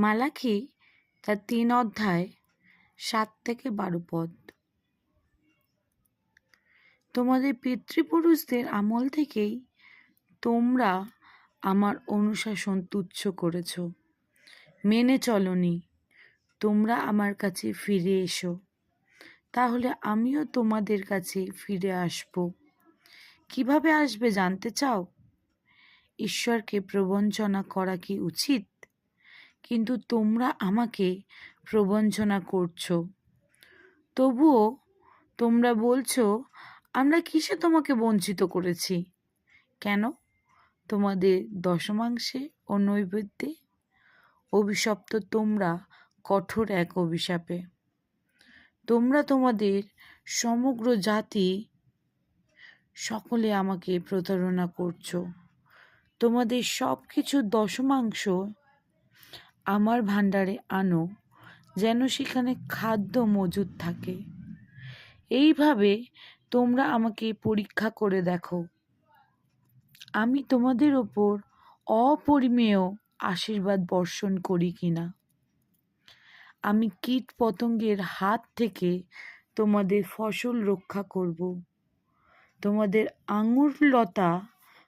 মালাখি তার তিন অধ্যায় সাত থেকে বারো পদ। তোমাদের পিতৃপুরুষদের আমল থেকেই তোমরা আমার অনুশাসন তুচ্ছ করেছ। মেনে চলনি, তোমরা আমার কাছে ফিরে এসো। তাহলে আমিও তোমাদের কাছে ফিরে আসব। কীভাবে আসবে জানতে চাও? ঈশ্বরকে প্রবঞ্চনা করা কি উচিত? কিন্তু তোমরা আমাকে প্রবঞ্চনা করছ। তবুও তোমরা বলছো, আমরা কিসে তোমাকে বঞ্চিত করেছি? কেন? তোমাদের দশমাংশে ও নৈবেদ্যে? অভিশপ্ত তোমরা কঠোর এক অভিশাপে। তোমরা তোমাদের সমগ্র জাতি সকলে আমাকে প্রতারণা করছ। তোমাদের সব কিছুর দশমাংশ আমার ভাণ্ডারে আনো, যেন সেখানে খাদ্য মজুদ থাকে। এইভাবে তোমরা আমাকে পরীক্ষা করে দেখো। আমি তোমাদের ওপর অপরিমেয় আশীর্বাদ বর্ষণ করি কিনা। আমি কীট পতঙ্গের হাত থেকে তোমাদের ফসল রক্ষা করব। তোমাদের আঙুর লতা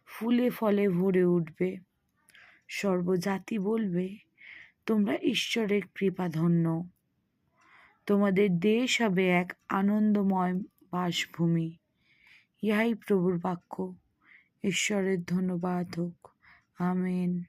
ফুলে ফলে ভরে উঠবে। সর্বজাতি বলবে তোমরা ঈশ্বরের কৃপা ধন্য তোমাদের দেশ হবে এক আনন্দময় বাসভূমি। ইহাই প্রভুর বাক্য। ঈশ্বরের ধন্যবাদ হোক। আমেন।